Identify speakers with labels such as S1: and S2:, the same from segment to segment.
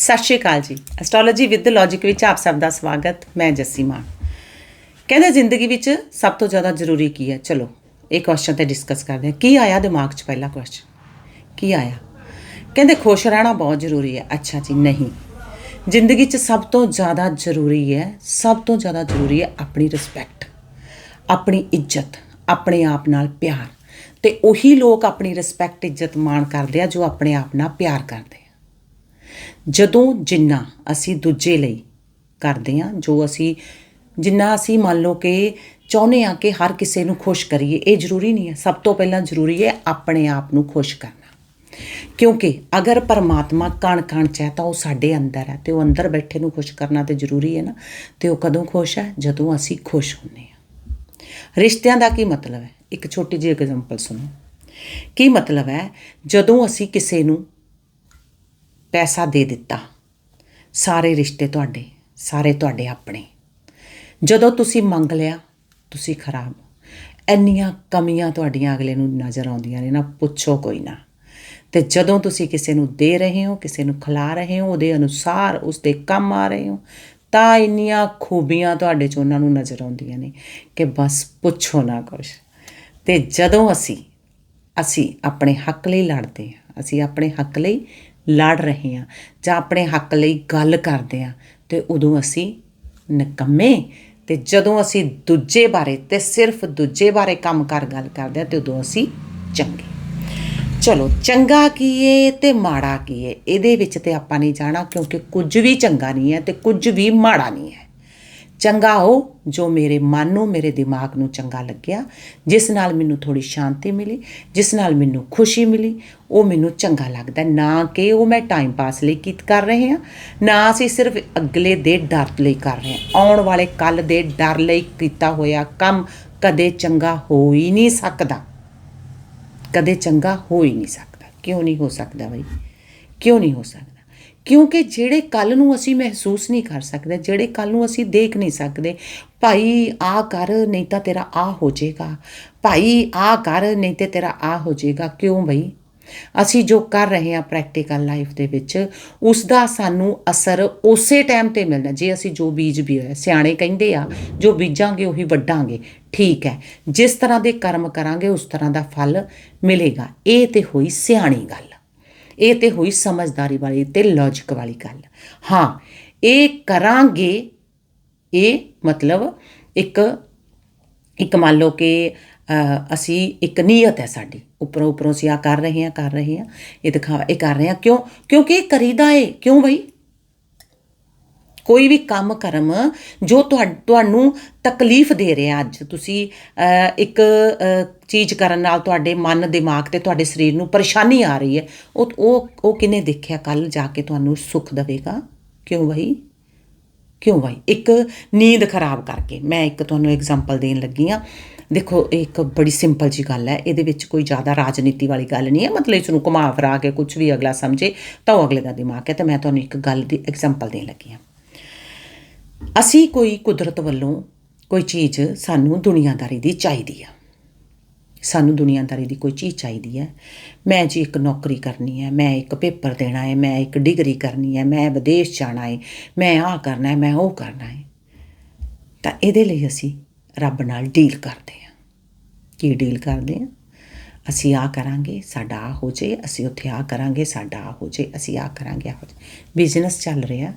S1: ਸਤਿ ਸ਼੍ਰੀ ਅਕਾਲ ਜੀ। Astrology with logic ਵਿੱਚ ਆਪ ਸਭ ਦਾ ਸਵਾਗਤ। ਮੈਂ ਜੱਸੀ ਮਾਨ। ਕਹਿੰਦੇ ਜ਼ਿੰਦਗੀ ਵਿੱਚ ਸਭ ਤੋਂ ਜ਼ਿਆਦਾ ਜ਼ਰੂਰੀ ਕੀ ਹੈ? ਚਲੋ, ਇਹ ਕੁਐਸਚਨ ਤੇ ਡਿਸਕਸ ਕਰਦੇ ਹਾਂ। ਕੀ ਆਇਆ ਦਿਮਾਗ 'ਚ ਪਹਿਲਾ ਕੁਐਸਚਨ ਕੀ ਆਇਆ? ਕਹਿੰਦੇ ਖੁਸ਼ ਰਹਿਣਾ ਬਹੁਤ ਜ਼ਰੂਰੀ ਹੈ। ਅੱਛਾ ਜੀ, ਨਹੀਂ। ਜ਼ਿੰਦਗੀ 'ਚ ਸਭ ਤੋਂ ਜ਼ਿਆਦਾ ਜ਼ਰੂਰੀ ਹੈ, ਸਭ ਤੋਂ ਜ਼ਿਆਦਾ ਜ਼ਰੂਰੀ ਹੈ ਆਪਣੀ ਰਿਸਪੈਕਟ ਆਪਣੀ ਇੱਜ਼ਤ, ਆਪਣੇ ਆਪ ਨਾਲ ਪਿਆਰ। ਤੇ ਉਹੀ ਲੋਕ ਆਪਣੀ ਰਿਸਪੈਕਟ ਇੱਜ਼ਤ ਮਾਣ ਕਰਦੇ ਆ ਜੋ ਆਪਣੇ ਆਪ ਨਾਲ ਪਿਆਰ ਕਰਦੇ। ਜਦੋਂ ਜਿੰਨਾ ਅਸੀਂ ਦੂਜੇ ਲਈ ਕਰਦੇ ਹਾਂ, ਜੋ ਅਸੀਂ, ਜਿੰਨਾ ਅਸੀਂ ਮੰਨ ਲਓ ਕਿ ਚਾਹੁੰਦੇ ਆ ਕਿ ਹਰ ਕਿਸੇ ਨੂੰ ਖੁਸ਼ ਕਰੀਏ, ਇਹ ਜ਼ਰੂਰੀ ਨਹੀਂ ਹੈ। ਸਭ ਤੋਂ ਪਹਿਲਾਂ ਜ਼ਰੂਰੀ ਹੈ ਆਪਣੇ ਆਪ ਨੂੰ ਖੁਸ਼ ਕਰਨਾ। ਕਿਉਂਕਿ ਅਗਰ ਪਰਮਾਤਮਾ ਕਣ ਕਣ ਚ ਹੈ ਤਾਂ ਉਹ ਸਾਡੇ ਅੰਦਰ ਹੈ ਤੇ ਉਹ ਅੰਦਰ ਬੈਠੇ ਨੂੰ ਖੁਸ਼ ਕਰਨਾ ਤੇ ਜ਼ਰੂਰੀ ਹੈ ਨਾ। ਤੇ ਉਹ ਕਦੋਂ ਖੁਸ਼ ਹੈ? ਜਦੋਂ ਅਸੀਂ ਖੁਸ਼ ਹੁੰਨੇ ਆ ਰਿਸ਼ਤਿਆਂ ਦਾ ਕੀ ਮਤਲਬ ਹੈ? ਇੱਕ ਛੋਟੀ ਜਿਹੀ ਐਗਜ਼ਾਮਪਲ ਸੁਣੋ। ਕੀ ਮਤਲਬ ਹੈ? ਜਦੋਂ ਅਸੀਂ ਕਿਸੇ ਨੂੰ ਪੈਸਾ ਦੇ ਦਿੱਤਾ। ਸਾਰੇ ਰਿਸ਼ਤੇ ਤੁਹਾਡੇ, ਸਾਰੇ ਤੁਹਾਡੇ ਆਪਣੇ। ਜਦੋਂ ਤੁਸੀਂ ਮੰਗ ਲਿਆ, ਤੁਸੀਂ ਖਰਾਬ ਇੰਨੀਆਂ ਕਮੀਆਂ ਤੁਹਾਡੀਆਂ ਅਗਲੇ ਨੂੰ ਨਜ਼ਰ ਆਉਂਦੀਆਂ ਨੇ, ਨਾ ਪੁੱਛੋ ਕੋਈ ਨਾ। ਤੇ ਜਦੋਂ ਤੁਸੀਂ ਕਿਸੇ ਨੂੰ ਦੇ ਰਹੇ ਹੋ, ਕਿਸੇ ਨੂੰ ਖਿਲਾ ਰਹੇ ਹੋ, ਉਹਦੇ ਅਨੁਸਾਰ ਉਸਦੇ ਕੰਮ ਆ ਰਹੇ ਹੋ, ਤਾਂ ਇੰਨੀਆਂ ਖੂਬੀਆਂ ਤੁਹਾਡੇ 'ਚ ਉਹਨਾਂ ਨੂੰ ਨਜ਼ਰ ਆਉਂਦੀਆਂ ਨੇ ਕਿ ਬਸ ਪੁੱਛੋ ਨਾ ਕੁਛ। ਤੇ ਜਦੋਂ ਅਸੀਂ ਅਸੀਂ ਆਪਣੇ ਹੱਕ ਲਈ ਲੜਦੇ ਹਾਂ, ਅਸੀਂ ਆਪਣੇ ਹੱਕ ਲਈ ਲੜ ਰਹੇ ਹਾਂ ਜਾਂ ਆਪਣੇ ਹੱਕ ਲਈ ਗੱਲ ਕਰਦੇ ਹਾਂ ਤੇ ਉਦੋਂ ਅਸੀਂ ਨਕੰਮੇ ਤੇ ਜਦੋਂ ਅਸੀਂ ਦੂਜੇ ਬਾਰੇ ਤੇ ਸਿਰਫ ਦੂਜੇ ਬਾਰੇ ਕੰਮ ਕਰ ਗੱਲ ਕਰਦੇ ਹਾਂ ਤੇ ਉਦੋਂ ਅਸੀਂ ਚੰਗੇ। ਚਲੋ ਚੰਗਾ ਕੀ ਏ ਤੇ ਮਾੜਾ ਕੀ ਏ? ਇਹਦੇ ਵਿੱਚ ਤੇ ਆਪਾਂ ਨਹੀਂ ਜਾਣਾ ਕਿਉਂਕਿ ਕੁਝ ਵੀ ਚੰਗਾ ਨਹੀਂ ਹੈ ਤੇ ਕੁਝ ਵੀ ਮਾੜਾ ਨਹੀਂ ਹੈ। ਚੰਗਾ ਉਹ ਜੋ ਮੇਰੇ ਮਨ ਨੂੰ, ਮੇਰੇ ਦਿਮਾਗ ਨੂੰ ਚੰਗਾ ਲੱਗਿਆ। ਜਿਸ ਨਾਲ ਮੈਨੂੰ ਥੋੜੀ ਸ਼ਾਂਤੀ ਮਿਲੀ, ਜਿਸ ਨਾਲ ਮੈਨੂੰ ਖੁਸ਼ੀ ਮਿਲੀ, ਉਹ ਮੈਨੂੰ ਚੰਗਾ ਲੱਗਦਾ। ਨਾ ਕਿ ਉਹ ਮੈਂ ਟਾਈਮ ਪਾਸ ਲਈ ਕੀਤ ਕਰ ਰਹੇ ਹਾਂ, ਨਾ ਅਸੀਂ ਸਿਰਫ ਅਗਲੇ ਦੇ ਡਰ ਲਈ ਕਰ ਰਹੇ ਹਾਂ। ਆਉਣ ਵਾਲੇ ਕੱਲ ਦੇ ਡਰ ਲਈ ਕੀਤਾ ਹੋਇਆ ਕੰਮ ਕਦੇ ਚੰਗਾ ਹੋ ਹੀ ਨਹੀਂ ਸਕਦਾ। ਕਦੇ ਚੰਗਾ ਹੋ ਹੀ ਨਹੀਂ ਸਕਦਾ। ਕਿਉਂ ਨਹੀਂ ਹੋ ਸਕਦਾ ਬਈ? ਕਿਉਂ ਨਹੀਂ ਹੋ ਸਕਦਾ? ਕਿਉਂਕਿ ਜਿਹੜੇ ਕੱਲ ਨੂੰ ਅਸੀਂ ਮਹਿਸੂਸ ਨਹੀਂ ਕਰ ਸਕਦੇ, ਜਿਹੜੇ ਕੱਲ ਨੂੰ ਅਸੀਂ ਦੇਖ ਨਹੀਂ ਸਕਦੇ, ਭਾਈ ਆ ਕਰ ਨਹੀਂ ਤਾਂ ਤੇਰਾ ਆ ਹੋ ਜਾਏਗਾ। ਭਾਈ ਆ ਕਰ ਨਹੀਂ ਤੇ ਤੇਰਾ ਆ ਹੋ ਜਾਏਗਾ। ਕਿਉਂ ਬਈ? ਅਸੀਂ ਜੋ ਕਰ ਰਹੇ ਹਾਂ ਪ੍ਰੈਕਟੀਕਲ ਲਾਈਫ ਦੇ ਵਿੱਚ ਉਸ ਦਾ ਸਾਨੂੰ ਅਸਰ ਉਸੇ ਟਾਈਮ ਤੇ ਮਿਲਣਾ, ਜੇ ਅਸੀਂ ਜੋ ਬੀਜ ਵੀ ਹੋਇਆ ਸਿਆਣੇ ਕਹਿੰਦੇ ਆ, ਜੋ ਬੀਜਾਂਗੇ ਉਹੀ ਵੱਢਾਂਗੇ। ਠੀਕ ਹੈ, ਜਿਸ ਤਰ੍ਹਾਂ ਦੇ ਕਰਮ ਕਰਾਂਗੇ, ਉਸ ਤਰ੍ਹਾਂ ਦਾ ਫਲ ਮਿਲੇਗਾ। ਇਹ ਤੇ ਹੋਈ ਸਿਆਣੀ ਗੱਲ। ਇਹ ਤੇ ਹੋਈ ਸਮਝਦਾਰੀ ਵਾਲੀ ਤੇ ਲੌਜੀਕ ਵਾਲੀ ਗੱਲ। ਹਾਂ, ਇਹ ਕਰਾਂਗੇ, ਇਹ ਮਤਲਬ ਇੱਕ ਇੱਕ ਮੰਨ ਲਓ ਕਿ ਅਸੀਂ ਇੱਕ ਨੀਅਤ ਹੈ ਸਾਡੀ। ਉੱਪਰੋਂ ਉੱਪਰੋਂ ਅਸੀਂ ਆ ਕਰ ਰਹੇ ਹਾਂ, ਕਰ ਰਹੇ ਹਾਂ, ਇਹ ਦਿਖਾਵਾ ਇਹ ਕਰ ਰਹੇ ਹਾਂ। ਕਿਉਂ? ਕਿਉਂਕਿ ਇਹ ਕਰੀਦਾ ਏ। ਕਿਉਂ ਬਈ? ਕੋਈ ਵੀ ਕੰਮ ਕਰਮ ਜੋ ਤੁਹਾ- ਤੁਹਾਨੂੰ ਤਕਲੀਫ ਦੇ ਰਿਹਾ ਅੱਜ, ਤੁਸੀਂ ਇੱਕ ਚੀਜ਼ ਕਰਨ ਨਾਲ ਤੁਹਾਡੇ ਮਨ, ਦਿਮਾਗ ਤੇ ਤੁਹਾਡੇ ਸਰੀਰ ਨੂੰ ਪਰੇਸ਼ਾਨੀ ਆ ਰਹੀ ਹੈ, ਉਹ ਉਹ ਉਹ ਕਿਨੇ ਦੇਖਿਆ? ਕੱਲ ਜਾ ਕੇ ਤੁਹਾਨੂੰ ਸੁੱਖ ਦੇਵੇਗਾ। ਕਿਉਂ ਬਈ? ਕਿਉਂ ਭਾਈ ਇੱਕ ਨੀਂਦ ਖਰਾਬ ਕਰਕੇ। ਮੈਂ ਇੱਕ ਤੁਹਾਨੂੰ ਐਗਜ਼ਾਮਪਲ ਦੇਣ ਲੱਗੀ ਆ ਦੇਖੋ ਇਹ ਇੱਕ ਬੜੀ ਸਿੰਪਲ ਜੀ ਗੱਲ ਹੈ, ਇਹਦੇ ਵਿੱਚ ਕੋਈ ਜ਼ਿਆਦਾ ਰਾਜਨੀਤੀ ਵਾਲੀ ਗੱਲ ਨਹੀਂ ਹੈ। ਮਤਲਬ ਇਸ ਨੂੰ ਘੁਮਾ ਫਰਾ ਕੇ ਕੁਝ ਵੀ ਅਗਲਾ ਸਮਝੇ, ਤਾਂ ਉਹ ਅਗਲੇ ਦਾ ਦਿਮਾਗ ਹੈ। ਤੇ ਮੈਂ ਤੁਹਾਨੂੰ ਇੱਕ ਗੱਲ ਦੀ ਐਗਜ਼ਾਮਪਲ ਦੇਣ ਲੱਗੀ ਆ ਅਸੀਂ ਕੋਈ ਕੁਦਰਤ ਵੱਲੋਂ ਕੋਈ ਚੀਜ਼ ਸਾਨੂੰ ਦੁਨੀਆਦਾਰੀ ਦੀ ਚਾਹੀਦੀ ਆ। ਸਾਨੂੰ ਦੁਨੀਆਦਾਰੀ ਦੀ ਕੋਈ ਚੀਜ਼ ਚਾਹੀਦੀ ਹੈ ਮੈਂ ਜੀ ਇੱਕ ਨੌਕਰੀ ਕਰਨੀ ਹੈ ਮੈਂ ਇੱਕ ਪੇਪਰ ਦੇਣਾ ਹੈ ਮੈਂ ਇੱਕ ਡਿਗਰੀ ਕਰਨੀ ਹੈ ਮੈਂ ਵਿਦੇਸ਼ ਜਾਣਾ ਹੈ ਮੈਂ ਆਹ ਕਰਨਾ ਹੈ ਮੈਂ ਉਹ ਕਰਨਾ ਹੈ ਤਾਂ ਇਹਦੇ ਲਈ ਅਸੀਂ ਰੱਬ ਨਾਲ ਡੀਲ ਕਰਦੇ ਹਾਂ ਕੀ ਡੀਲ ਕਰਦੇ ਹਾਂ ਅਸੀਂ ਆ ਕਰਾਂਗੇ, ਸਾਡਾ ਆ ਹੋ ਜੇ, ਅਸੀਂ ਉੱਥੇ ਆ ਕਰਾਂਗੇ, ਸਾਡਾ ਆ ਹੋ ਜੇ, ਅਸੀਂ ਆ ਕਰਾਂਗੇ ਆ ਹੋ ਜੇ। ਬਿਜ਼ਨਸ ਚੱਲ ਰਿਹਾ।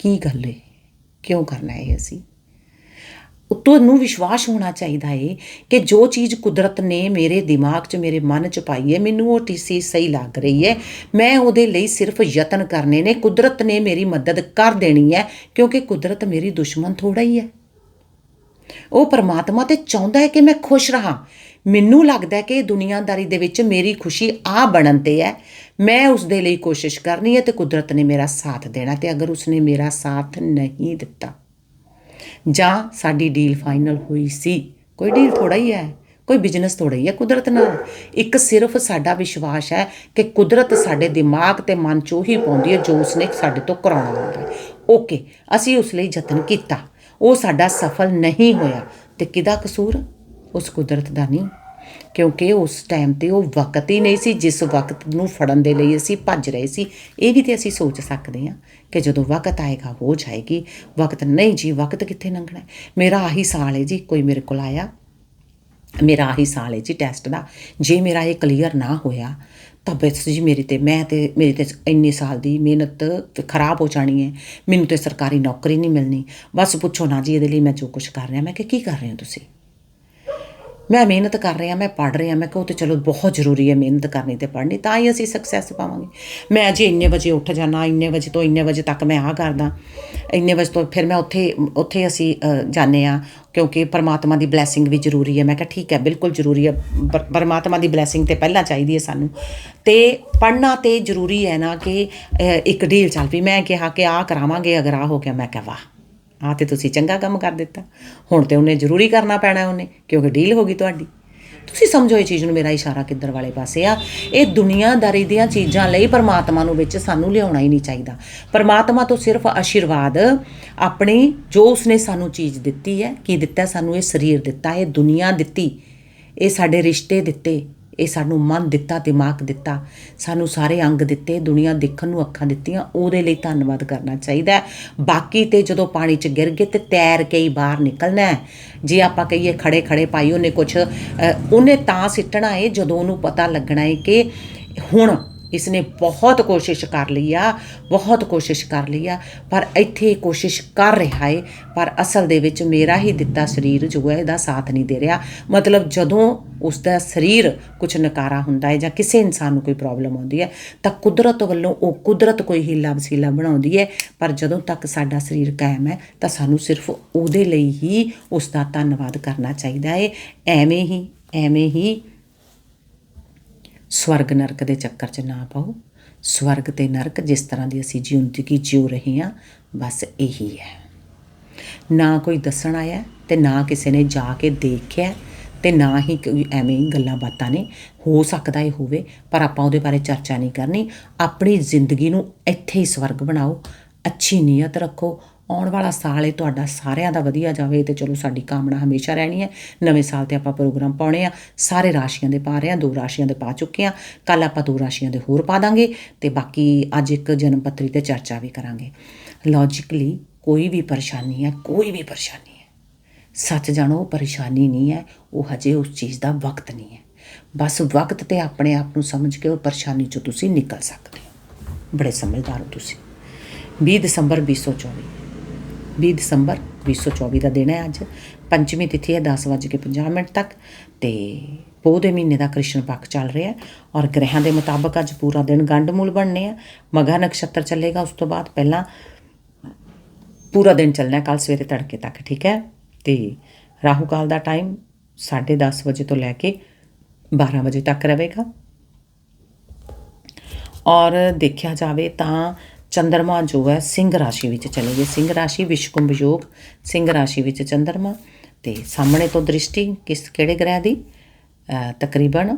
S1: ਕੀ ਗੱਲ ਹੈ ਕਿਉਂ ਕਰਨਾ ਹੈ ਅਸੀਂ? ਤੁਹਾਨੂੰ ਵਿਸ਼ਵਾਸ ਹੋਣਾ ਚਾਹੀਦਾ ਏ ਕਿ ਜੋ ਚੀਜ਼ ਕੁਦਰਤ ਨੇ ਮੇਰੇ ਦਿਮਾਗ 'ਚ, ਮੇਰੇ ਮਨ 'ਚ ਪਾਈ ਹੈ ਮੈਨੂੰ ਉਹ ਚੀਜ਼ ਸਹੀ ਲੱਗ ਰਹੀ ਹੈ ਮੈਂ ਉਹਦੇ ਲਈ ਸਿਰਫ ਯਤਨ ਕਰਨੇ ਨੇ। ਕੁਦਰਤ ਨੇ ਮੇਰੀ ਮਦਦ ਕਰ ਦੇਣੀ ਹੈ ਕਿਉਂਕਿ ਕੁਦਰਤ ਮੇਰੀ ਦੁਸ਼ਮਣ ਥੋੜਾ ਹੀ ਹੈ ਉਹ ਪਰਮਾਤਮਾ ਤੇ ਚਾਹੁੰਦਾ ਹੈ ਕਿ ਮੈਂ ਖੁਸ਼ ਰਹਾ। ਮੈਨੂੰ ਲੱਗਦਾ ਕਿ ਦੁਨੀਆਦਾਰੀ ਦੇ ਵਿੱਚ ਮੇਰੀ ਖੁਸ਼ੀ ਆ ਬਣਨ ਤੇ ਹੈ। ਮੈਂ ਉਸ ਦੇ ਲਈ ਕੋਸ਼ਿਸ਼ ਕਰਨੀ ਹੈ ਤੇ ਕੁਦਰਤ ਨੇ ਮੇਰਾ ਸਾਥ ਦੇਣਾ ਤੇ ਅਗਰ ਉਸਨੇ ਮੇਰਾ ਸਾਥ ਨਹੀਂ ਦਿੱਤਾ, ਜਾਂ ਸਾਡੀ ਡੀਲ ਫਾਈਨਲ ਹੋਈ ਸੀ, ਕੋਈ ਡੀਲ ਥੋੜਾ ਹੀ ਹੈ, ਕੋਈ ਬਿਜ਼ਨਸ ਥੋੜਾ ਹੀ ਹੈ ਕੁਦਰਤ ਨਾਲ। ਇੱਕ ਸਿਰਫ ਸਾਡਾ ਵਿਸ਼ਵਾਸ ਹੈ ਕਿ ਕੁਦਰਤ ਸਾਡੇ ਦਿਮਾਗ ਤੇ ਮਨ 'ਚ ਉਹੀ ਪਾਉਂਦੀ ਹੈ ਜੋ ਉਸਨੇ ਸਾਡੇ ਤੋਂ ਕਰਾਉਣਾ ਹੁੰਦਾ ਹੈ। ਓਕੇ, ਅਸੀਂ ਉਸ ਲਈ ਯਤਨ ਕੀਤਾ। ਉਹ ਸਾਡਾ ਸਫਲ ਨਹੀਂ ਹੋਇਆ। ਤੇ ਕਿਹਦਾ ਕਸੂਰ? ਉਸ ਕੁਦਰਤ ਦਾ ਨਹੀਂ, ਕਿਉਂਕਿ ਉਸ ਟਾਈਮ ਤੇ ਉਹ ਵਕਤ ਹੀ ਨਹੀਂ ਸੀ ਜਿਸ ਵਕਤ ਨੂੰ ਫੜਨ ਦੇ ਲਈ ਅਸੀਂ ਭੱਜ ਰਹੇ ਸੀ। ਇਹ ਵੀ ਤੇ ਅਸੀਂ ਸੋਚ ਸਕਦੇ ਹਾਂ ਕਿ ਜਦੋਂ ਵਕਤ ਆਏਗਾ, ਹੋ ਜਾਏਗੀ। ਵਕਤ ਨਹੀਂ ਜੀ, ਵਕਤ ਕਿੱਥੇ ਲੰਘਣਾ? ਮੇਰਾ ਆਹੀ ਸਾਲ ਹੈ ਜੀ, ਕੋਈ ਮੇਰੇ ਕੋਲ ਆਇਆ। ਮੇਰਾ ਆਹੀ ਸਾਲ ਹੈ ਜੀ ਟੈਸਟ ਦਾ। ਜੇ ਮੇਰਾ ਇਹ ਕਲੀਅਰ ਨਾ ਹੋਇਆ, ਤਾਂ ਬਸ ਜੀ ਮੇਰੇ ਤੇ, ਮੈਂ ਤੇ, ਮੇਰੇ ਤੇ ਇੰਨੇ ਸਾਲ ਦੀ ਮਿਹਨਤ ਖਰਾਬ ਹੋ ਜਾਣੀ ਹੈ। ਮੈਨੂੰ ਤੇ ਸਰਕਾਰੀ ਨੌਕਰੀ ਨਹੀਂ ਮਿਲਣੀ। ਬਸ ਪੁੱਛੋ ਨਾ ਜੀ, ਇਹਦੇ ਲਈ ਮੈਂ ਜੋ ਕੁਝ ਕਰ ਰਿਹਾ, ਮੈਂ ਕਿ ਕੀ ਕਰ ਰਹੇ ਹੋ ਤੁਸੀਂ? ਮੈਂ ਮਿਹਨਤ ਕਰ ਰਿਹਾ ਮੈਂ ਪੜ੍ਹ ਰਿਹਾ ਮੈਂ ਕਿਹਾ ਉਹ ਤੇ ਚਲੋ ਬਹੁਤ ਜ਼ਰੂਰੀ ਹੈ ਮਿਹਨਤ ਕਰਨੀ ਤੇ ਪੜ੍ਹਨੀ ਤਾਂ ਹੀ ਅਸੀਂ ਸਕਸੈਸ ਪਾਵਾਂਗੇ। ਮੈਂ ਜੀ ਇੰਨੇ ਵਜੇ ਉੱਠ ਜਾਣਾ ਇੰਨੇ ਵਜੇ ਤੋਂ ਇੰਨੇ ਵਜੇ ਤੱਕ ਮੈਂ ਆਹ ਕਰਦਾ ਇੰਨੇ ਵਜੇ ਤੋਂ ਫਿਰ ਮੈਂ ਉੱਥੇ ਉੱਥੇ ਅਸੀਂ ਅ, ਜਾਂਦੇ ਆ ਕਿਉਂਕਿ ਪਰਮਾਤਮਾ ਦੀ ਬਲੇਸਿੰਗ ਵੀ ਜ਼ਰੂਰੀ ਹੈ। ਮੈਂ ਕਿਹਾ ਠੀਕ ਹੈ ਬਿਲਕੁਲ ਜ਼ਰੂਰੀ ਹੈ ਪਰਮਾਤਮਾ ਦੀ ਬਲੇਸਿੰਗ ਤੇ ਪਹਿਲਾਂ ਚਾਹੀਦੀ ਹੈ ਸਾਨੂੰ। ਤੇ ਪੜ੍ਹਨਾ ਤੇ ਜ਼ਰੂਰੀ ਹੈ ਨਾ ਕਿ ਇੱਕ ਡੀਲ ਚੱਲ ਪਈ। ਮੈਂ ਕਿਹਾ ਕਿ ਆਹ ਕਰਾਵਾਂਗੇ ਅਗਰ ਆਹ ਹੋ ਗਿਆ ਮੈਂ ਕਿਹਾ ਵਾਹ। ਆ ਤੇ ਤੁਸੀਂ ਚੰਗਾ ਕੰਮ ਕਰ ਦਿੱਤਾ। ਹੁਣ ਤੇ ਉਹਨੇ ਜ਼ਰੂਰੀ ਕਰਨਾ ਪੈਣਾ ਉਹਨੇ ਕਿਉਂਕਿ ਡੀਲ ਹੋ ਗਈ ਤੁਹਾਡੀ। ਤੁਸੀਂ ਸਮਝੋ ਇਹ ਚੀਜ਼ ਨੂੰ ਮੇਰਾ ਇਸ਼ਾਰਾ ਕਿੱਧਰ ਵਾਲੇ ਪਾਸੇ ਆ। ਇਹ ਦੁਨੀਆਦਾਰੀ ਦੀਆਂ ਚੀਜ਼ਾਂ ਲਈ ਪਰਮਾਤਮਾ ਨੂੰ ਵਿੱਚ ਸਾਨੂੰ ਲਿਆਉਣਾ ਹੀ ਨਹੀਂ ਚਾਹੀਦਾ। ਪਰਮਾਤਮਾ ਤੋਂ ਸਿਰਫ ਆਸ਼ੀਰਵਾਦ, ਆਪਣੀ, ਜੋ ਉਸਨੇ ਸਾਨੂੰ ਚੀਜ਼ ਦਿੱਤੀ ਹੈ, ਕੀ ਦਿੱਤਾ ਸਾਨੂੰ, ਇਹ ਸਰੀਰ ਦਿੱਤਾ, ਇਹ ਦੁਨੀਆ ਦਿੱਤੀ, ਇਹ ਸਾਡੇ ਰਿਸ਼ਤੇ ਦਿੱਤੇ। ਇਹ ਸਾਨੂੰ ਮਨ ਦਿੱਤਾ, ਦਿਮਾਗ ਦਿੱਤਾ, ਸਾਨੂੰ ਸਾਰੇ ਅੰਗ ਦਿੱਤੇ, ਦੁਨੀਆ ਦੇਖਣ ਨੂੰ ਅੱਖਾਂ ਦਿੱਤੀਆਂ, ਉਹਦੇ ਲਈ ਧੰਨਵਾਦ ਕਰਨਾ ਚਾਹੀਦਾ ਹੈ। ਬਾਕੀ ਤੇ ਜਦੋਂ ਪਾਣੀ 'ਚ ਗਿਰ ਗਏ ਤੇ ਤੈਰ ਕੇ ਹੀ ਬਾਹਰ ਨਿਕਲਣਾ ਹੈ ਜੇ ਆਪਾਂ ਕਹੀਏ ਖੜੇ ਖੜੇ ਪਾਈ ਉਹਨੇ ਕੁਛ ਉਹਨੇ ਤਾਂ ਸਿੱਟਣਾ ਹੈ ਜਦੋਂ ਉਹਨੂੰ ਪਤਾ ਲੱਗਣਾ ਹੈ ਕਿ ਹੁਣ ਇਸਨੇ ਬਹੁਤ ਕੋਸ਼ਿਸ਼ ਕਰ ਲਈ ਆ, ਬਹੁਤ ਕੋਸ਼ਿਸ਼ ਕਰ ਲਈ ਆ, ਪਰ ਇੱਥੇ ਕੋਸ਼ਿਸ਼ ਕਰ ਰਿਹਾ ਏ, ਪਰ ਅਸਲ ਦੇ ਵਿੱਚ ਮੇਰਾ ਹੀ ਦਿੱਤਾ ਸਰੀਰ ਜੋ ਹੈ ਇਹਦਾ ਸਾਥ ਨਹੀਂ ਦੇ ਰਿਹਾ। ਮਤਲਬ ਜਦੋਂ ਉਸ ਦਾ ਸਰੀਰ ਕੁਝ ਨਕਾਰਾ ਹੁੰਦਾ ਹੈ ਜਾਂ ਕਿਸੇ ਇਨਸਾਨ ਨੂੰ ਕੋਈ ਪ੍ਰੋਬਲਮ ਆਉਂਦੀ ਹੈ, ਤਾਂ ਕੁਦਰਤ ਵੱਲੋਂ ਉਹ ਕੁਦਰਤ ਕੋਈ ਹੀਲਾ ਵਸੀਲਾ ਬਣਾਉਂਦੀ ਹੈ, ਪਰ ਜਦੋਂ ਤੱਕ ਸਾਡਾ ਸਰੀਰ ਕਾਇਮ ਹੈ, ਤਾਂ ਸਾਨੂੰ ਸਿਰਫ ਉਹਦੇ ਲਈ ਹੀ ਉਸ ਦਾ ਧੰਨਵਾਦ ਕਰਨਾ ਚਾਹੀਦਾ ਹੈ। ਐਵੇਂ ਹੀ ਐਵੇਂ ਹੀ ਸਵਰਗ ਨਰਕ ਦੇ ਚੱਕਰ 'ਚ ਨਾ ਪਾਓ। ਸਵਰਗ ਤੇ ਨਰਕ ਜਿਸ ਤਰ੍ਹਾਂ ਦੀ ਅਸੀਂ ਜ਼ਿੰਦਗੀ ਜਿਉ ਰਹੇ ਹਾਂ, ਬਸ ਇਹੀ ਹੈ। ਨਾ ਕੋਈ ਦੱਸਣ ਆਇਆ ਤੇ ਨਾ ਕਿਸੇ ਨੇ ਜਾ ਕੇ ਦੇਖਿਆ ਤੇ ਨਾ ਹੀ ਕੋਈ ਐਵੇਂ ਹੀ ਗੱਲਾਂ ਬਾਤਾਂ ਨੇ। ਹੋ ਸਕਦਾ ਇਹ ਹੋਵੇ, ਪਰ ਆਪਾਂ ਉਹਦੇ ਬਾਰੇ ਚਰਚਾ ਨਹੀਂ ਕਰਨੀ। ਆਪਣੀ ਜ਼ਿੰਦਗੀ ਨੂੰ ਇੱਥੇ ਹੀ ਸਵਰਗ ਬਣਾਓ। ਅੱਛੀ ਨੀਅਤ ਰੱਖੋ। ਆਉਣ ਵਾਲਾ ਸਾਲ ਇਹ ਤੁਹਾਡਾ ਸਾਰਿਆਂ ਦਾ ਵਧੀਆ ਜਾਵੇ ਤੇ ਚਲੋ ਸਾਡੀ ਕਾਮਨਾ ਹਮੇਸ਼ਾ ਰਹਿਣੀ ਹੈ। ਨਵੇਂ ਸਾਲ ਤੇ ਆਪਾਂ ਪ੍ਰੋਗਰਾਮ ਪਾਉਣੇ ਆ। ਸਾਰੇ ਰਾਸ਼ੀਆਂ ਦੇ ਪਾ ਰਹੇ ਆ, ਦੋ ਰਾਸ਼ੀਆਂ ਦੇ ਪਾ ਚੁੱਕੇ ਆ। ਕੱਲ ਆਪਾਂ ਦੋ ਰਾਸ਼ੀਆਂ ਦੇ ਹੋਰ ਪਾ ਦਾਂਗੇ ਤੇ ਬਾਕੀ ਅੱਜ ਇੱਕ ਜਨਮ ਪੱਤਰੀ ਤੇ ਚਰਚਾ ਵੀ ਕਰਾਂਗੇ। ਲੌਜੀਕਲੀ ਕੋਈ ਵੀ ਪਰੇਸ਼ਾਨੀ ਹੈ, ਕੋਈ ਵੀ ਪਰੇਸ਼ਾਨੀ ਹੈ। ਸੱਚ ਜਾਣੋ, ਪਰੇਸ਼ਾਨੀ ਨਹੀਂ ਹੈ। ਉਹ ਹਜੇ ਉਸ ਚੀਜ਼ ਦਾ ਵਕਤ ਨਹੀਂ ਹੈ। ਬਸ ਵਕਤ ਤੇ ਆਪਣੇ ਆਪ ਨੂੰ ਸਮਝ ਕੇ ਉਹ ਪਰੇਸ਼ਾਨੀ ਚੋਂ ਤੁਸੀਂ ਨਿਕਲ ਸਕਦੇ ਹੋ। ਬੜੇ ਸਮਝਦਾਰ ਹੋ ਤੁਸੀਂ। 20 ਦਸੰਬਰ 2024 20 ਦਸੰਬਰ 2024 ਦਾ ਦਿਨ ਹੈ ਅੱਜ। ਪੰਚਮੀ ਤਿਥੀ ਹੈ 10:50 ਮਿੰਟ ਤੱਕ ਤੇ ਪੋਹ ਦੇ ਮਹੀਨੇ ਦਾ ਕ੍ਰਿਸ਼ਨ ਪੱਖ ਚੱਲ ਰਿਹਾ ਔਰ ਗ੍ਰਹਿਾਂ ਦੇ ਮੁਤਾਬਕ ਅੱਜ ਪੂਰਾ ਦਿਨ ਗੰਡਮੂਲ ਬਣਨੇ ਆ। ਮਗਾ ਨਕਸ਼ਤਰ ਚੱਲੇਗਾ, ਉਸ ਤੋਂ ਬਾਅਦ ਪਹਿਲਾਂ ਪੂਰਾ ਦਿਨ ਚੱਲਣਾ ਕੱਲ ਸਵੇਰੇ ਤੜਕੇ ਤੱਕ, ਠੀਕ ਹੈ? ਤੇ ਰਾਹੂ ਕਾਲ ਦਾ ਟਾਈਮ 10:30 ਵਜੇ ਤੋਂ ਲੈ ਕੇ 12 ਵਜੇ ਤੱਕ ਰਹੇਗਾ। ਔਰ ਦੇਖਿਆ ਜਾਵੇ ਤਾਂ ਚੰਦਰਮਾ ਜੋ ਹੈ ਸਿੰਘ ਰਾਸ਼ੀ ਵਿੱਚ ਚਲੇਗੀ ਸਿੰਘ ਰਾਸ਼ੀ ਵਿਸ਼ਕੁੰਭ ਯੋਗ ਸਿੰਘ ਰਾਸ਼ੀ ਵਿੱਚ ਚੰਦਰਮਾ। ਤੇ ਸਾਹਮਣੇ ਤੋਂ ਦ੍ਰਿਸ਼ਟੀ ਕਿਸ ਕਿਹੜੇ ਗ੍ਰਹਿ ਦੀ? ਤਕਰੀਬਨ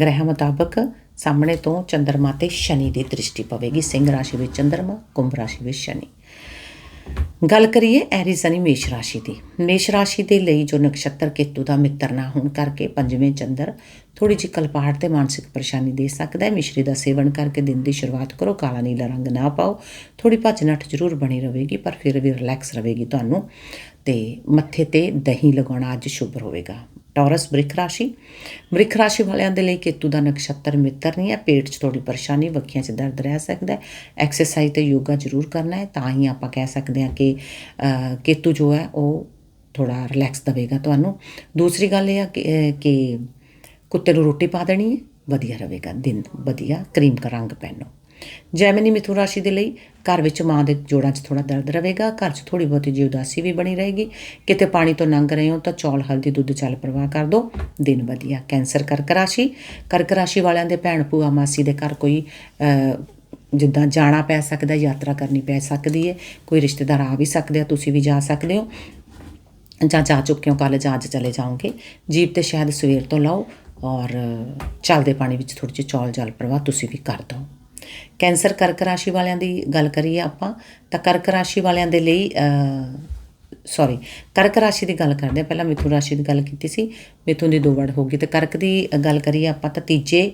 S1: ਗ੍ਰਹਿ ਮੁਤਾਬਕ ਸਾਹਮਣੇ ਤੋਂ ਚੰਦਰਮਾ ਤੇ ਸ਼ਨੀ ਦੀ ਦ੍ਰਿਸ਼ਟੀ ਪਵੇਗੀ। ਸਿੰਘ ਰਾਸ਼ੀ ਵਿੱਚ ਚੰਦਰਮਾ, ਕੁੰਭ ਰਾਸ਼ੀ ਵਿੱਚ ਸ਼ਨੀ। ਗੱਲ ਕਰੀਏ ਐਰੀਸ ਯਾਨੀ ਮੇਸ਼ ਰਾਸ਼ੀ ਦੀ। ਮੇਸ਼ ਰਾਸ਼ੀ ਦੇ ਲਈ ਜੋ ਨਕਸ਼ਤਰ ਕੇਤੂ ਦਾ ਮਿੱਤਰ ਨਾ ਹੋਣ ਕਰਕੇ ਪੰਜਵੇਂ ਚੰਦਰ ਥੋੜੀ ਜਿਹੀ ਕਲਪਾਹਟ ਤੇ ਮਾਨਸਿਕ ਪਰੇਸ਼ਾਨੀ ਦੇ ਸਕਦਾ ਹੈ। ਮਿਸ਼ਰੀ ਦਾ ਸੇਵਨ ਕਰਕੇ ਦਿਨ ਦੀ ਸ਼ੁਰੂਆਤ ਕਰੋ। ਕਾਲਾ ਨੀਲਾ ਰੰਗ ਨਾ ਪਾਓ। ਥੋੜੀ ਭੱਜ ਨੱਠ ਜ਼ਰੂਰ ਬਣੀ ਰਹੇਗੀ, ਪਰ ਫਿਰ ਵੀ ਰਿਲੈਕਸ ਰਹੇਗੀ ਤੁਹਾਨੂੰ ਤੇ ਮੱਥੇ ਤੇ ਦਹੀਂ ਲਗਾਉਣਾ ਅੱਜ ਸ਼ੁਭ ਹੋਵੇਗਾ। ਟੌਰਸ ਬ੍ਰਿਖ ਰਾਸ਼ੀ ਬ੍ਰਿਖ ਰਾਸ਼ੀ ਵਾਲਿਆਂ ਦੇ ਲਈ ਕੇਤੂ ਦਾ ਨਕਸ਼ਤਰ ਮਿੱਤਰ ਨਹੀਂ ਹੈ। ਪੇਟ 'ਚ ਥੋੜੀ ਪਰੇਸ਼ਾਨੀ, ਵੱਖੀਆਂ 'ਚ ਦਰਦ ਰਹਿ ਸਕਦਾ ਹੈ। ਐਕਸਰਸਾਈਜ਼ ਤੇ ਯੋਗਾ ਜ਼ਰੂਰ ਕਰਨਾ ਹੈ। ਤਾਂ ਹੀ ਆਪਾਂ ਕਹਿ ਸਕਦੇ ਹਾਂ ਕਿ ਕੇਤੂ ਜੋ ਹੈ, ਉਹ ਥੋੜਾ ਰਿਲੈਕਸ ਦੇਵੇਗਾ ਤੁਹਾਨੂੰ। ਦੂਸਰੀ ਗੱਲ ਇਹ ਆ ਕਿ ਕਿ ਕੁੱਤੇ ਨੂੰ ਰੋਟੀ ਪਾ ਦੇਣੀ ਹੈ। ਵਧੀਆ ਰਹੇਗਾ ਦਿਨ ਵਧੀਆ ਕਰੀਮ ਕਾ ਰੰਗ ਪਹਿਨੋ। ਜੈਮਨੀ ਮਿਥੁਨ ਰਾਸ਼ੀ ਦੇ ਲਈ ਘਰ ਵਿੱਚ ਮਾਂ ਦੇ ਜੋੜਾਂ 'ਚ ਥੋੜਾ ਦਰਦ ਰਹੇਗਾ, ਘਰ 'ਚ ਥੋੜੀ ਬਹੁਤੀ ਜੀ ਉਦਾਸੀ ਵੀ ਬਣੀ ਰਹੇਗੀ। ਕਿਤੇ ਪਾਣੀ ਤੋਂ ਲੰਘ ਰਹੇ ਹੋ ਤਾਂ ਚੌਲ, ਹਲਦੀ, ਦੁੱਧ ਚੱਲ ਪ੍ਰਵਾਹ ਕਰ ਦਿਓ ਦਿਨ ਵਧੀਆ। ਕੈਂਸਰ ਕਰਕ ਰਾਸ਼ੀ। ਕਰਕ ਰਾਸ਼ੀ ਵਾਲਿਆਂ ਦੇ ਭੈਣ, ਭੂਆ, ਮਾਸੀ ਦੇ ਘਰ ਕੋਈ ਜਿੱਦਾਂ ਜਾਣਾ ਪੈ ਸਕਦਾ, ਯਾਤਰਾ ਕਰਨੀ ਪੈ ਸਕਦੀ ਹੈ ਕੋਈ ਰਿਸ਼ਤੇਦਾਰ ਆ ਵੀ ਸਕਦੇ ਆ, ਤੁਸੀਂ ਵੀ ਜਾ ਸਕਦੇ ਹੋ। ਜਾਂ ਜਾ ਚੁੱਕੇ ਹੋ ਕਾਲਜ ਅੱਜ ਚਲੇ ਜਾਓਗੇ। ਜੀਪ ਤੇ ਸ਼ਾਇਦ ਸਵੇਰ ਤੋਂ ਲਾਓ ਔਰ ਚੱਲਦੇ ਪਾਣੀ ਵਿੱਚ ਥੋੜੀ ਜਿਹੀ ਚੌਲ, ਜਲ ਪ੍ਰਵਾਹ ਤੁਸੀਂ ਵੀ ਕਰ ਦਿਓ। ਕੈਂਸਰ ਕਰਕ ਰਾਸ਼ੀ ਵਾਲਿਆਂ ਦੀ ਗੱਲ ਕਰੀਏ ਆਪਾਂ ਤਾਂ ਕਰਕ ਰਾਸ਼ੀ ਵਾਲਿਆਂ ਦੇ ਲਈ ਅਹ, ਸੌਰੀ ਕਰਕ ਰਾਸ਼ੀ ਦੀ ਗੱਲ ਕਰਦੇ ਹਾਂ। ਪਹਿਲਾਂ ਮਿਥੁਨ ਰਾਸ਼ੀ ਦੀ ਗੱਲ ਕੀਤੀ ਸੀ ਮਿਥੁਨ ਦੀ ਦੋ ਵੜ ਹੋ ਗਈ। ਤੇ ਕਰਕ ਦੀ ਗੱਲ ਕਰੀਏ ਆਪਾਂ ਤਾਂ ਤੀਜੇ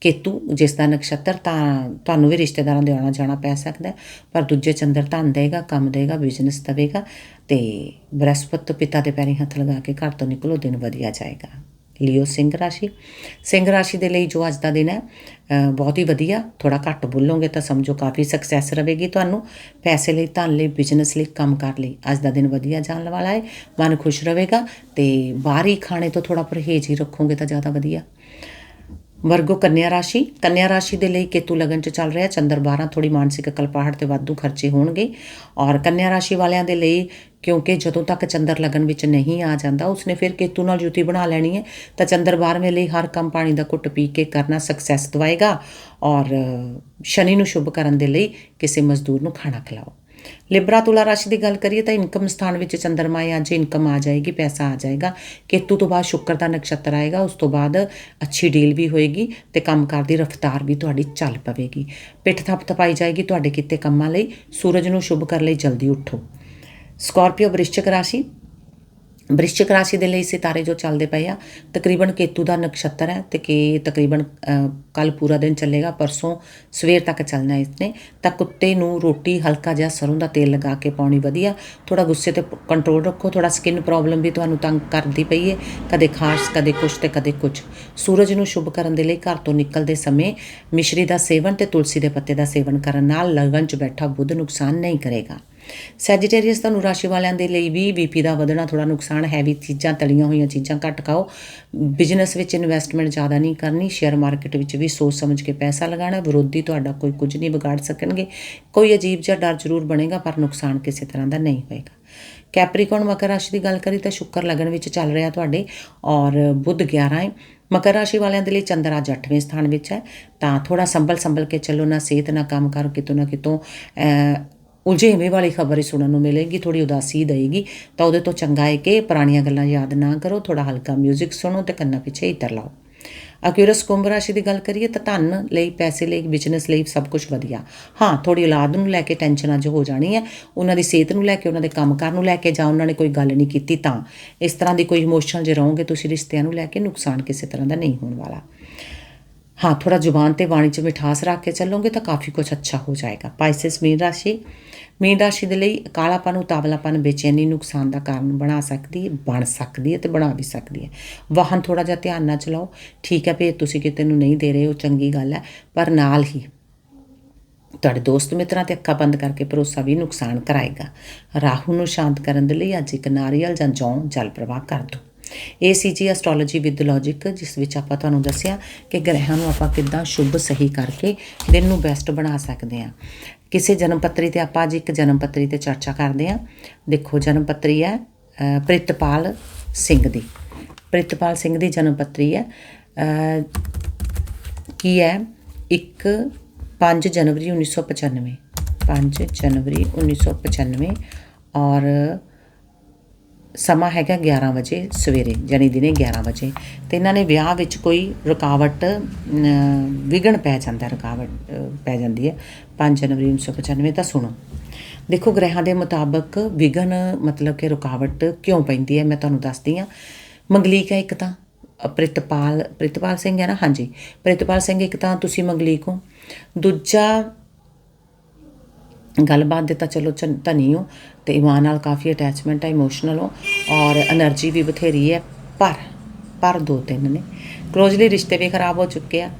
S1: ਕੇਤੂ ਜਿਸ ਦਾ ਨਕਸ਼ਤਰ ਤਾਂ ਤੁਹਾਨੂੰ ਵੀ ਰਿਸ਼ਤੇਦਾਰਾਂ ਦੇ ਆਉਣਾ ਜਾਣਾ ਪੈ ਸਕਦਾ ਪਰ ਦੂਜੇ ਚੰਦਰ ਧਨ ਦੇਗਾ ਕੰਮ ਦੇਗਾ ਬਿਜ਼ਨਸ ਦੇਵੇਗਾ ਤੇ ਬ੍ਰਹਸਪਤ ਪਿਤਾ ਦੇ ਪੈਰੀ ਹੱਥ ਲਗਾ ਕੇ ਘਰ ਤੋਂ ਨਿਕਲੋ ਦਿਨ ਵਧੀਆ ਜਾਏਗਾ। ਲਿਓ ਸਿੰਘ ਰਾਸ਼ੀ। ਸਿੰਘ ਰਾਸ਼ੀ ਦੇ ਲਈ ਜੋ ਅੱਜ ਦਾ ਦਿਨ ਹੈ ਬਹੁਤ ਹੀ ਵਧੀਆ ਥੋੜਾ ਘੱਟ ਬੋਲੋਗੇ ਤਾਂ ਸਮਝੋ ਕਾਫੀ ਸਕਸੈਸ ਰਹੇਗੀ ਤੁਹਾਨੂੰ। ਪੈਸੇ ਲਈ, ਧਨ ਲਈ ਬਿਜ਼ਨਸ ਲਈ, ਕੰਮ ਕਰ ਲਈ ਅੱਜ ਦਾ ਦਿਨ ਵਧੀਆ ਜਾਣ ਵਾਲਾ ਹੈ, ਮਨ ਖੁਸ਼ ਰਹੇਗਾ ਤੇ ਬਾਹਰੀ ਖਾਣੇ ਤੋਂ ਥੋੜਾ ਪਰਹੇਜ਼ ਹੀ ਰੱਖੋਗੇ ਤਾਂ ਜ਼ਿਆਦਾ ਵਧੀਆ। ਵਰਗੋ ਕੰਨਿਆ ਰਾਸ਼ੀ। ਕੰਨਿਆ ਰਾਸ਼ੀ ਦੇ ਲਈ ਕੇਤੂ ਲਗਨ ਚ ਚੱਲ ਰਿਹਾ, ਚੰਦਰ 12 ਥੋੜੀ ਮਾਨਸਿਕ ਕਲਪਾਹਟ ਤੇ ਵਾਧੂ ਖਰਚੇ ਹੋਣਗੇ। ਔਰ ਕੰਨਿਆ ਰਾਸ਼ੀ ਵਾਲਿਆਂ ਦੇ ਲਈ ਕਿਉਂਕਿ ਜਦੋਂ ਤੱਕ ਚੰਦਰ ਲਗਨ ਵਿੱਚ ਨਹੀਂ ਆ ਜਾਂਦਾ, ਉਸਨੇ ਫਿਰ ਕੇਤੂ ਨਾਲ ਜੁਤੀ ਬਣਾ ਲੈਣੀ ਹੈ, ਤਾਂ ਚੰਦਰ 12ਵੇਂ ਲਈ ਹਰ ਕੰਮ ਪਾਣੀ ਦਾ ਘੁੱਟ ਪੀ ਕੇ ਕਰਨਾ ਸਕਸੈਸ ਦਵਾਏਗਾ ਔਰ ਸ਼ਨੀ ਨੂੰ ਸ਼ੁਭ ਕਰਨ ਦੇ ਲਈ ਕਿਸੇ ਮਜ਼ਦੂਰ ਨੂੰ ਖਾਣਾ ਖਿਲਾਓ। ਲਿਬਰਾ ਤੁਲਾ ਰਾਸ਼ੀ ਦੀ ਗੱਲ ਕਰੀਏ ਤਾਂ ਇਨਕਮ ਸਥਾਨ ਵਿੱਚ ਚੰਦਰਮਾ ਹੈ ਅੱਜ ਇਨਕਮ ਆ ਜਾਏਗੀ, ਪੈਸਾ ਆ ਜਾਏਗਾ, ਕੇਤੂ ਤੋਂ ਬਾਅਦ ਸ਼ੁੱਕਰ ਦਾ ਨਕਸ਼ਤਰ ਆਏਗਾ, ਉਸ ਤੋਂ ਬਾਅਦ ਅੱਛੀ ਡੀਲ ਵੀ ਹੋਏਗੀ ਤੇ ਕੰਮਕਾਰ ਦੀ ਰਫ਼ਤਾਰ ਵੀ ਤੁਹਾਡੀ ਚੱਲ ਪਵੇਗੀ। ਪਿੱਠ ਥੱਪ ਥਪਾਈ ਜਾਏਗੀ ਤੁਹਾਡੇ ਕਿਤੇ ਕੰਮਾਂ ਲਈ, ਸੂਰਜ ਨੂੰ ਸ਼ੁਭ ਕਰਨ ਲਈ ਜਲਦੀ ਉੱਠੋ। ਸਕਾਰਪੀਓ ਵ੍ਰਿਸ਼ਚਿਕ ਰਾਸ਼ੀ। ਵ੍ਰਿਸ਼ਚਿਕ ਰਾਸ਼ੀ ਦੇ ਲਈ ਸਿਤਾਰੇ ਜੋ ਚੱਲਦੇ ਪਏ ਆ, ਤਕਰੀਬਨ ਕੇਤੂ ਦਾ ਨਕਸ਼ਤਰ ਹੈ ਤੇ ਕਿ ਤਕਰੀਬਨ ਕੱਲ ਪੂਰਾ ਦਿਨ ਚੱਲੇਗਾ, ਪਰਸੋਂ ਸਵੇਰ ਤੱਕ ਚੱਲਣਾ ਇਸਨੇ। ਤਾਂ ਕੁੱਤੇ ਨੂੰ ਰੋਟੀ ਹਲਕਾ ਜਿਹਾ ਸਰੋਂ ਦਾ ਤੇਲ ਲਗਾ ਕੇ ਪਾਉਣੀ ਵਧੀਆ। ਥੋੜਾ ਗੁੱਸੇ ਤੇ ਕੰਟਰੋਲ ਰੱਖੋ ਥੋੜਾ ਸਕਿਨ ਪ੍ਰੋਬਲਮ ਵੀ ਤੁਹਾਨੂੰ ਤੰਗ ਕਰਦੀ ਪਈ ਹੈ ਕਦੇ ਖਾਸ, ਕਦੇ ਕੁਛ ਤੇ ਕਦੇ ਕੁਛ। ਸੂਰਜ ਨੂੰ ਸ਼ੁਭ ਕਰਨ ਦੇ ਲਈ ਘਰ ਤੋਂ ਨਿਕਲਦੇ ਸਮੇਂ ਮਿਸ਼ਰੀ ਦਾ ਸੇਵਨ ਤੇ ਤੁਲਸੀ ਦੇ ਪੱਤੇ ਦਾ ਸੇਵਨ ਕਰਨ ਨਾਲ ਲਗਨ 'ਚ ਬੈਠਾ ਬੁੱਧ ਨੁਕਸਾਨ ਨਹੀਂ ਕਰੇਗਾ। ਸੈਜੀਟੇਰੀਅਸ ਤੁਹਾਨੂੰ ਰਾਸ਼ੀ ਵਾਲਿਆਂ ਦੇ ਲਈ ਵੀ ਬੀਪੀ ਦਾ ਵਧਣਾ ਥੋੜਾ ਨੁਕਸਾਨ ਹੈਵੀ ਚੀਜ਼ਾਂ ਤਲੀਆਂ ਹੋਈਆਂ, ਚੀਜ਼ਾਂ ਘੱਟ ਖਾਓ। ਬਿਜ਼ਨਸ ਵਿੱਚ ਇਨਵੈਸਟਮੈਂਟ ਜ਼ਿਆਦਾ ਨਹੀਂ ਕਰਨੀ ਸ਼ੇਅਰ ਮਾਰਕੀਟ ਵਿੱਚ ਵੀ ਸੋਚ ਸਮਝ ਕੇ ਪੈਸਾ ਲਗਾਉਣਾ, ਵਿਰੋਧੀ ਤੁਹਾਡਾ ਕੋਈ ਕੁਝ ਨਹੀਂ ਵਿਗਾੜ ਸਕਣਗੇ। ਕੋਈ ਅਜੀਬ ਜਿਹਾ ਡਰ ਜ਼ਰੂਰ ਬਣੇਗਾ, ਪਰ ਨੁਕਸਾਨ ਕਿਸੇ ਤਰ੍ਹਾਂ ਦਾ ਨਹੀਂ ਹੋਏਗਾ। ਕੈਪਰੀਕੌਨ ਮਕਰ ਰਾਸ਼ੀ ਦੀ ਗੱਲ ਕਰੀ ਤਾਂ ਸ਼ੁੱਕਰ ਲਗਨ ਵਿੱਚ ਚੱਲ ਰਿਹਾ ਤੁਹਾਡੇ, ਔਰ ਬੁੱਧ 11 ਹੈ ਮਕਰ ਰਾਸ਼ੀ ਵਾਲਿਆਂ ਦੇ ਲਈ ਚੰਦਰ ਅੱਜ 8ਵੇਂ ਸਥਾਨ ਵਿੱਚ ਹੈ। ਤਾਂ ਥੋੜਾ ਸੰਭਲ ਸੰਭਲ ਕੇ ਚੱਲੋ, ਨਾ ਸਿਹਤ, ਨਾ ਕੰਮ ਕਰ ਕਿਤੋਂ ਨਾ ਕਿਤੋਂ ਉਲਝੇਵੇਂ ਵਾਲੀ ਖਬਰ ਹੀ ਸੁਣਨ ਨੂੰ ਮਿਲੇਗੀ ਥੋੜੀ ਉਦਾਸੀ ਦੇਏਗੀ ਤਾਂ ਉਹਦੇ ਤੋਂ ਚੰਗਾ ਹੈ ਕਿ ਪੁਰਾਣੀਆਂ ਗੱਲਾਂ ਯਾਦ ਨਾ ਕਰੋ ਥੋੜਾ ਹਲਕਾ 뮤직 ਸੁਣੋ ਤੇ ਕੰਨਾਂ ਪਿੱਛੇ ਇਤਰ ਲਾਓ। ਅਕਿਊਰਸ ਕੁੰਭ ਰਾਸ਼ੀ ਦੀ ਗੱਲ ਕਰੀਏ ਤਾਂ ਧਨ ਲਈ, ਪੈਸੇ ਲਈ ਬਿਜ਼ਨਸ ਲਈ ਸਭ ਕੁਝ ਵਧੀਆ। ਹਾਂ ਥੋੜੀ ਔਲਾਦ ਨੂੰ ਲੈ ਕੇ ਟੈਨਸ਼ਨ ਅੱਜ ਹੋ ਜਾਣੀ ਹੈ। ਉਹਨਾਂ ਦੀ ਸਿਹਤ ਨੂੰ ਲੈ ਕੇ, ਉਹਨਾਂ ਦੇ ਕੰਮਕਾਰ ਨੂੰ ਲੈ ਕੇ ਜਾਂ ਉਹਨਾਂ ਨੇ ਕੋਈ ਗੱਲ ਨਹੀਂ ਕੀਤੀ ਤਾਂ। ਇਸ ਤਰ੍ਹਾਂ ਦੀ ਕੋਈ ਇਮੋਸ਼ਨਲ ਜੇ ਰਹੋਗੇ, ਤੁਸੀਂ ਰਿਸ਼ਤਿਆਂ ਨੂੰ ਲੈ ਕੇ ਨੁਕਸਾਨ ਕਿਸੇ ਤਰ੍ਹਾਂ ਦਾ ਨਹੀਂ ਹੋਣ ਵਾਲਾ। ਹਾਂ ਥੋੜਾ ਜ਼ੁਬਾਨ ਤੇ ਬਾਣੀ 'ਚ ਮਿਠਾਸ ਰੱਖ ਕੇ ਚੱਲੋਗੇ ਤਾਂ ਕਾਫੀ ਕੁਝ ਅੱਛਾ ਹੋ ਜਾਏਗਾ ਪਾਈਸਿਸ ਮੀਨ ਰਾਸ਼ੀ ਮੀਨ ਰਾਸ਼ੀ ਦੇ ਲਈ ਕਾਲਾਪਨ ਉਤਾਵਲਾਪਨ ਬੇਚੈਨੀ ਨੁਕਸਾਨ ਦਾ ਕਾਰਨ ਬਣਾ ਸਕਦੀ ਹੈ ਬਣ ਸਕਦੀ ਹੈ ਤੇ ਬਣਾ ਵੀ ਸਕਦੀ ਹੈ ਵਾਹਨ ਥੋੜਾ ਜਿਹਾ ਧਿਆਨ ਨਾਲ ਚਲਾਓ ਠੀਕ ਹੈ ਵੀ ਤੁਸੀਂ ਕਿਤੇ ਨੂੰ ਨਹੀਂ ਦੇ ਰਹੇ ਉਹ ਚੰਗੀ ਗੱਲ ਹੈ ਪਰ ਨਾਲ ਹੀ ਤੁਹਾਡੇ ਦੋਸਤ ਮਿੱਤਰਾਂ ਤੇ ਅੱਖਾਂ ਬੰਦ ਕਰਕੇ ਭਰੋਸਾ ਵੀ ਨੁਕਸਾਨ ਕਰਾਏਗਾ ਰਾਹੂ ਨੂੰ ਸ਼ਾਂਤ ਕਰਨ ਦੇ ਲਈ ਅੱਜ ਇੱਕ ਨਾਰੀਅਲ ਜਾਂ ਜੌਂ ਜਲ ਪ੍ਰਵਾਹ ਕਰ ਦਿਓ ਇਹ ਸੀ ਜੀ ਐਸਟ੍ਰੋਲੋਜੀ ਵਿਦ ਲੌਜੀਕ ਜਿਸ ਵਿੱਚ ਆਪਾਂ ਤੁਹਾਨੂੰ ਦੱਸਿਆ ਕਿ ਗ੍ਰਹਿਾਂ ਨੂੰ ਆਪਾਂ ਕਿੱਦਾਂ ਸ਼ੁਭ ਸਹੀ ਕਰਕੇ ਦਿਨ ਨੂੰ ਬੈਸਟ ਬਣਾ ਸਕਦੇ ਹਾਂ। ਕਿਸੇ ਜਨਮ ਪੱਤਰੀ ਤੇ ਆਪਾਂ ਅੱਜ ਇੱਕ ਜਨਮ ਪੱਤਰੀ ਤੇ ਚਰਚਾ ਕਰਦੇ ਹਾਂ। ਦੇਖੋ ਜਨਮ ਪੱਤਰੀ ਹੈ ਪ੍ਰਿਤਪਾਲ ਸਿੰਘ ਦੀ। ਪ੍ਰਿਤਪਾਲ ਸਿੰਘ ਦੀ ਜਨਮ ਪੱਤਰੀ ਹੈ ਕੀ ਹੈ? ਇੱਕ 5 ਜਨਵਰੀ 1995 5 ਜਨਵਰੀ 1995 ਔਰ ਸਮਾਂ ਹੈਗਾ 11 ਵਜੇ ਸਵੇਰੇ ਜਾਣੀ ਦਿਨੇ 11 ਵਜੇ। ਤੇ ਇਹਨਾਂ ਨੇ ਵਿਆਹ ਵਿੱਚ ਕੋਈ ਰੁਕਾਵਟ ਅਮ, ਵਿਘਨ ਪੈ ਜਾਂਦਾ ਰੁਕਾਵਟ ਪੈ ਜਾਂਦੀ ਹੈ। 5 ਜਨਵਰੀ 1995 ਤਾਂ ਸੁਣੋ। ਦੇਖੋ ਗ੍ਰਹਿਾਂ ਦੇ ਮੁਤਾਬਕ ਵਿਘਨ ਮਤਲਬ ਕਿ ਰੁਕਾਵਟ ਕਿਉਂ ਪੈਂਦੀ ਹੈ ਮੈਂ ਤੁਹਾਨੂੰ ਦੱਸਦੀ ਹਾਂ। ਮੰਗਲੀਕ ਹੈ ਇੱਕ ਤਾਂ ਪ੍ਰਿਤਪਾਲ ਪ੍ਰਿਤਪਾਲ ਸਿੰਘ ਹੈ ਨਾ? ਹਾਂਜੀ। ਪ੍ਰਿਤਪਾਲ ਸਿੰਘ ਇੱਕ ਤਾਂ ਤੁਸੀਂ ਮੰਗਲੀਕ ਹੋ। ਦੂਜਾ ਗੱਲਬਾਤ ਦੇ ਤਾਂ ਚਲੋ ਧਨੀ ਹੋ ਤੇ ਇਮਾਨ ਨਾਲ ਕਾਫੀ ਅਟੈਚਮੈਂਟ ਹੈ ਇਮੋਸ਼ਨਲ ਹੋ ਔਰ એનર્ਜੀ ਵੀ ਬਥੇਰੀ ਹੈ, ਪਰ ਪਰ ਦੋ ਤਿੰਨ ਨੇ। ਕਲੋਜ਼ਲੀ ਰਿਸ਼ਤੇ ਵੀ ਖਰਾਬ ਹੋ ਚੁੱਕੇ ਆ।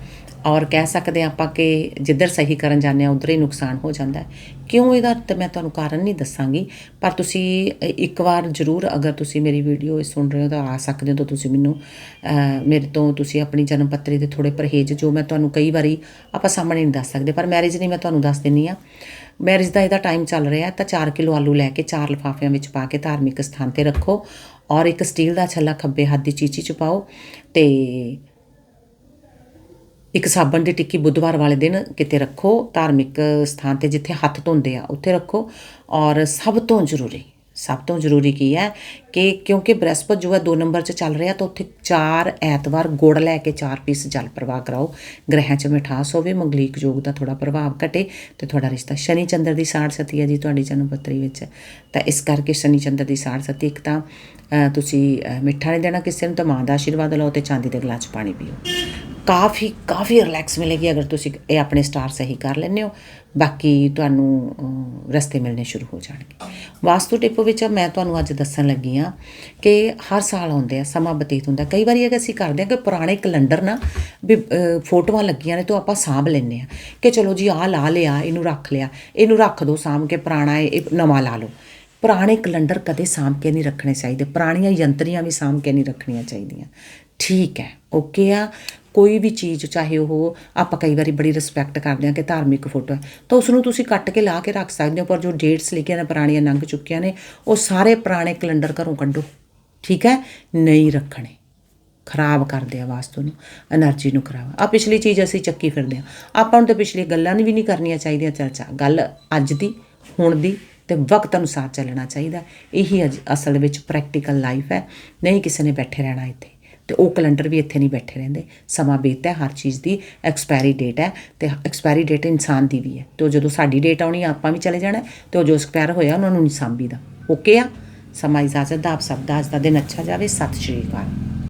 S1: ਔਰ ਕਹਿ ਸਕਦੇ ਹਾਂ ਆਪਾਂ ਕਿ ਜਿੱਧਰ ਸਹੀ ਕਰਨ ਜਾਂਦੇ ਆ ਉਧਰ ਹੀ ਨੁਕਸਾਨ ਹੋ ਜਾਂਦਾ ਹੈ। ਕਿਉਂ ਇਹਦਾ ਤਾਂ, ਮੈਂ ਤੁਹਾਨੂੰ ਕਾਰਨ ਨਹੀਂ ਦੱਸਾਂਗੀ, ਪਰ ਤੁਸੀਂ ਇੱਕ ਵਾਰ ਜ਼ਰੂਰ ਅਗਰ ਤੁਸੀਂ ਮੇਰੀ ਵੀਡੀਓ ਸੁਣ ਰਹੇ ਹੋ ਤਾਂ ਆ ਸਕਦੇ ਹੋ ਤਾਂ ਤੁਸੀਂ ਮੈਨੂੰ ਮੇਰੇ ਤੋਂ ਤੁਸੀਂ ਆਪਣੀ ਜਨਮ ਪੱਤਰੀ ਦੇ ਥੋੜੇ ਪਰਹੇਜ਼ ਜੋ ਮੈਂ ਤੁਹਾਨੂੰ ਕਈ ਵਾਰੀ ਆਪਾਂ ਸਾਹਮਣੇ ਨਹੀਂ ਦੱਸ ਸਕਦੇ, ਪਰ ਮੈਰਿਜ ਨਹੀਂ ਮੈਂ ਤੁਹਾਨੂੰ ਦੱਸ ਦਿੰਨੀ ਆ ਮੈਰਿਜ ਦਾ ਇਹਦਾ ਟਾਈਮ ਚੱਲ ਰਿਹਾ ਤਾਂ 4 ਕਿਲੋ ਆਲੂ ਲੈ ਕੇ ਚਾਰ ਲਿਫਾਫਿਆਂ ਵਿੱਚ ਪਾ ਕੇ ਧਾਰਮਿਕ ਸਥਾਨ ਤੇ ਰੱਖੋ ਔਰ ਇੱਕ ਸਟੀਲ ਦਾ ਛੱਲਾ ਖੱਬੇ ਹੱਥ ਦੀ ਚੀਚੀ ਚ ਪਾਓ ਤੇ ਇੱਕ ਸਾਬਣ ਦੀ ਟਿੱਕੀ ਬੁੱਧਵਾਰ ਵਾਲੇ ਦਿਨ ਕਿਤੇ ਰੱਖੋ, ਧਾਰਮਿਕ ਸਥਾਨ ਤੇ ਜਿੱਥੇ ਹੱਥ ਧੋਂਦੇ ਆ, ਉੱਥੇ ਰੱਖੋ ਔਰ ਸਭ ਤੋਂ ਜ਼ਰੂਰੀ ਸਭ ਤੋਂ ਜ਼ਰੂਰੀ ਕੀ ਹੈ ਕਿ ਕਿਉਂਕਿ ਬ੍ਰਹਸਪਤ ਜੋ ਹੈ 2 ਨੰਬਰ 'ਚ ਚੱਲ ਰਿਹਾ ਤਾਂ ਉੱਥੇ ਚਾਰ ਐਤਵਾਰ ਗੁੜ ਲੈ ਕੇ ਚਾਰ ਪੀਸ ਜਲ ਪ੍ਰਵਾਹ ਕਰਾਓ। ਗ੍ਰਹਿਾਂ 'ਚ ਮਿਠਾਸ ਹੋਵੇ, ਮੰਗਲੀਕ ਯੋਗ ਦਾ ਥੋੜਾ ਪ੍ਰਭਾਵ ਘਟੇ ਤੇ ਤੁਹਾਡਾ ਰਿਸ਼ਤਾ ਸ਼ਨੀ ਚੰਦਰ ਦੀ ਸਾੜ ਸਤੀ ਹੈ ਜੀ ਤੁਹਾਡੀ ਜਨਮ ਪੱਤਰੀ ਵਿੱਚ। ਤਾਂ ਇਸ ਕਰਕੇ ਸ਼ਨੀ ਚੰਦਰ ਦੀ ਸਾੜ ਸਤੀ ਇੱਕ ਤਾਂ ਤੁਸੀਂ ਮਿੱਠਾ ਨਹੀਂ ਦੇਣਾ ਕਿਸੇ ਨੂੰ ਤਾਂ ਮਾਂ ਦਾ ਆਸ਼ੀਰਵਾਦ ਲਓ ਤੇ ਚਾਂਦੀ ਦੇ ਗਲਾਸ 'ਚ ਪਾਣੀ ਪੀਓ। ਕਾਫੀ ਕਾਫੀ ਰਿਲੈਕਸ ਮਿਲੇਗੀ ਅਗਰ ਤੁਸੀਂ ਇਹ ਆਪਣੇ ਸਟਾਰ ਸਹੀ ਕਰ ਲੈਂਦੇ ਹੋ। ਬਾਕੀ ਤੁਹਾਨੂੰ ਰਸਤੇ ਮਿਲਣੇ ਸ਼ੁਰੂ ਹੋ ਜਾਣਗੇ। ਵਾਸਤੂ ਟਿਪ ਵਿੱਚ ਮੈਂ ਤੁਹਾਨੂੰ ਅੱਜ ਦੱਸਣ ਲੱਗੀ ਆ ਕਿ ਹਰ ਸਾਲ ਆਉਂਦੇ ਆ, ਸਮਾਂ ਬਤੀਤ ਹੁੰਦਾ। ਕਈ ਵਾਰੀ ਅਗਰ ਅਸੀਂ ਕਰਦੇ ਆ ਕਿ ਪੁਰਾਣੇ ਕੈਲੰਡਰ ਨਾ ਵੀ ਫੋਟੋਆਂ ਲੱਗੀਆਂ ਨੇ ਤਾਂ ਆਪਾਂ ਸਾਂਭ ਲੈਂਦੇ ਆ ਕਿ ਚਲੋ ਜੀ ਆਹ ਲਾ ਲਿਆ, ਇਹਨੂੰ ਰੱਖ ਲਿਆ, ਇਹਨੂੰ ਰੱਖ ਦਿਓ ਸਾਂਭ ਕੇ ਪੁਰਾਣਾ ਇਹ ਨਵਾਂ ਲਾ ਲਓ। ਪੁਰਾਣੇ ਕੈਲੰਡਰ ਕਦੇ ਸਾਂਭ ਕੇ ਨਹੀਂ ਰੱਖਣੇ ਚਾਹੀਦੇ, ਪੁਰਾਣੀਆਂ ਯੰਤਰੀਆਂ ਵੀ ਸਾਂਭ ਕੇ ਨਹੀਂ ਰੱਖਣੀਆਂ ਚਾਹੀਦੀਆਂ। ਠੀਕ ਹੈ, ਓਕੇ ਆ। ਕੋਈ ਵੀ ਚੀਜ਼, ਚਾਹੇ ਉਹ ਆਪਾਂ ਕਈ ਵਾਰੀ ਬੜੀ ਰਿਸਪੈਕਟ ਕਰਦੇ ਆ ਕਿ ਧਾਰਮਿਕ ਫੋਟੋ ਹੈ, ਤਾਂ ਉਸ ਨੂੰ ਤੁਸੀਂ ਕੱਟ ਕੇ ਲਾ ਕੇ ਰੱਖ ਸਕਦੇ ਹੋ, ਪਰ ਜੋ ਡੇਟਸ ਲਿਖੀਆਂ ਨੇ, ਪੁਰਾਣੀਆਂ ਲੰਘ ਚੁੱਕੀਆਂ ਨੇ, ਉਹ ਸਾਰੇ ਪੁਰਾਣੇ ਕੈਲੰਡਰ ਘਰੋਂ ਕੱਢੋ। ਠੀਕ ਹੈ? ਨਹੀਂ ਰੱਖਣੇ। ਖਰਾਬ ਕਰਦੇ ਆ ਵਾਸਤੂ ਨੂੰ એનર્ਜੀ ਨੂੰ ਖਰਾਬ। ਆ ਪਿਛਲੀ ਚੀਜ਼ ਅਸੀਂ ਚੱਕੀ ਫਿਰਦੇ ਆ ਆਪਾਂ ਨੂੰ ਤਾਂ ਪਿਛਲੀ ਗੱਲਾਂ ਵੀ ਨਹੀਂ ਕਰਨੀਆਂ ਚਾਹੀਦੀਆਂ, ਚਰਚਾ। ਗੱਲ ਅੱਜ ਦੀ, ਹੁਣ ਦੀ ਤੇ ਵਕਤ ਅਨੁਸਾਰ ਚੱਲਣਾ ਚਾਹੀਦਾ। ਇਹੀ ਅਸਲ ਵਿੱਚ ਪ੍ਰੈਕਟੀਕਲ ਲਾਈਫ ਹੈ। ਨਹੀਂ ਕਿਸੇ ਨੇ ਬੈਠੇ ਰਹਿਣਾ ਇੱਥੇ। ਤੇ ਉਹ ਕੈਲੰਡਰ ਵੀ ਇੱਥੇ ਨਹੀਂ ਬੈਠੇ ਰਹਿੰਦੇ। ਸਮਾਂ ਬੀਤਦਾ ਹੈ, ਹਰ ਚੀਜ਼ ਦੀ ਐਕਸਪਾਇਰੀ ਡੇਟ ਹੈ ਤੇ ਐਕਸਪਾਇਰੀ ਡੇਟ ਇਨਸਾਨ ਦੀ ਵੀ ਹੈ। ਤੇ ਉਹ ਜਦੋਂ ਸਾਡੀ ਡੇਟ ਆਉਣੀ ਆਪਾਂ ਵੀ ਚਲੇ ਜਾਣਾ ਹੈ ਤੇ ਉਹ ਜੋ ਐਕਸਪਾਇਰ ਹੋਇਆ ਉਹਨਾਂ ਨੂੰ ਨਹੀਂ ਸਾਂਭੀਦਾ। ਓਕੇ ਆ? ਸਮਾਂ ਇਜਾਜ਼ਤ ਦਾ ਆਪ ਸਭ ਦਾ ਅੱਜ ਦਾ ਦਿਨ ਅੱਛਾ ਜਾਵੇ। ਸਤਿ ਸ਼੍ਰੀ ਅਕਾਲ।